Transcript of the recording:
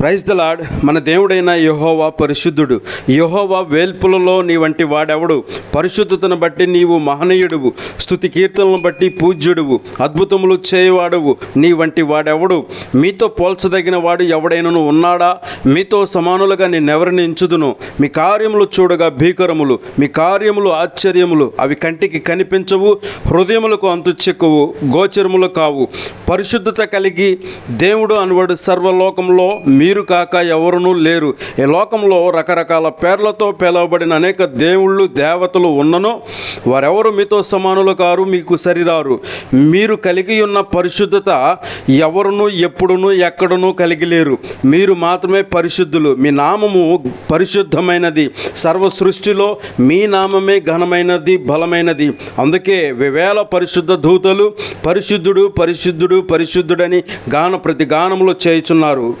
Praise the lord మన దేవుడైన యహోవా పరిశుద్ధుడు. యహోవా వేల్పులలో నీ వంటి వాడెవడు? పరిశుద్ధతను బట్టి నీవు మహనీయుడువు. స్థుతి కీర్తనలను బట్టి పూజ్యుడువు. అద్భుతములు చేయవాడువు. నీ వంటి వాడెవడు? మీతో పోల్చదగిన వాడు ఎవడైనను ఉన్నాడా? మీతో సమానులుగా నేనెవరిని ఎంచుదును? మీ కార్యములు చూడగా భీకరములు. మీ కార్యములు ఆశ్చర్యములు. అవి కంటికి కనిపించవు. హృదయములకు అంతు చెక్కువు. గోచరములు కావు. పరిశుద్ధత కలిగి దేవుడు అనువాడు సర్వలోకంలో మీ మీరు కాక ఎవరునూ లేరు. ఈ లోకంలో రకరకాల పేర్లతో పిలువబడిన అనేక దేవుళ్ళు దేవతలు ఉన్నను. వారెవరు మీతో సమానులు కారు మీకు సరిరారు. మీరు కలిగి ఉన్న పరిశుద్ధత ఎవరునూ ఎప్పుడునూ ఎక్కడనూ కలిగి లేరు. మీరు మాత్రమే పరిశుద్ధులు. మీ నామము పరిశుద్ధమైనది. సర్వ సృష్టిలో మీ నామమే ఘనమైనది బలమైనది. అందుకే వివేల పరిశుద్ధ దూతలు పరిశుద్ధుడు పరిశుద్ధుడు పరిశుద్ధుడని గాన ప్రతి గానములు చేయుచున్నారు.